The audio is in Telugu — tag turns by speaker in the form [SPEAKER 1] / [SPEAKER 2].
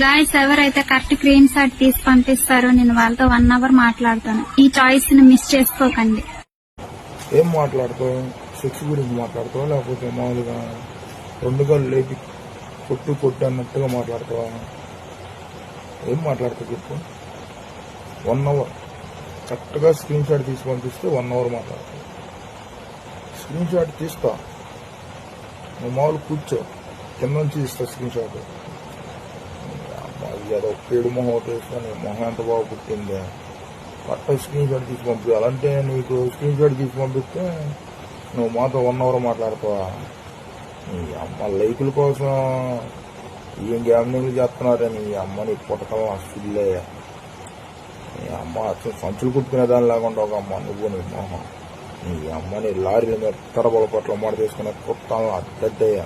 [SPEAKER 1] గాయస్ ఎవరైతే కరెక్ట్ క్రీమ్ షాట్ తీసి పంపిస్తారో నేను వాళ్ళతో వన్ అవర్ మాట్లాడతాను. ఈ చాయిస్ని మిస్ చేసుకోకండి.
[SPEAKER 2] ఏం మాట్లాడతావు? సెక్స్ గురించి మాట్లాడతావా? లేకపోతే మామూలుగా రెండు గళ్ళు లేపి కొట్టు కొట్టు అన్నట్టుగా మాట్లాడతావా? ఏం మాట్లాడతావు చెప్పు. వన్ అవర్ కరెక్ట్గా స్క్రీన్ షాట్ తీసి పంపిస్తే వన్ అవర్ మాట్లాడతావు. స్క్రీన్ షాట్ తీస్తా. నువ్వు మామూలు కూర్చో. కింద నుంచి ఇస్తా స్క్రీన్ షాట్ ఏదో పేడు మొహం ఒకటి మొహం ఎంత బాగా పుట్టిందే పట్ట స్క్రీన్ షాట్ తీసి పంపించాలంటే నీకు స్క్రీన్ షాట్ తీసి పంపిస్తే నువ్వు మాతో వన్ అవర్ మాట్లాడతావా? నీ అమ్మ లైకుల కోసం ఏం గ్యామ్నింగ్లు చేస్తున్నారని నీ అమ్మని పుట్టకం అసలే. నీ అమ్మ అసలు సంచులు కుట్టుకునే దాని లేకుండా ఒక అమ్మ. నువ్వు నీ మొహం. నీ అమ్మని లారీల మీద తరబల పట్ల మాట తీసుకునే కుట్టాలను అద్దయ్యా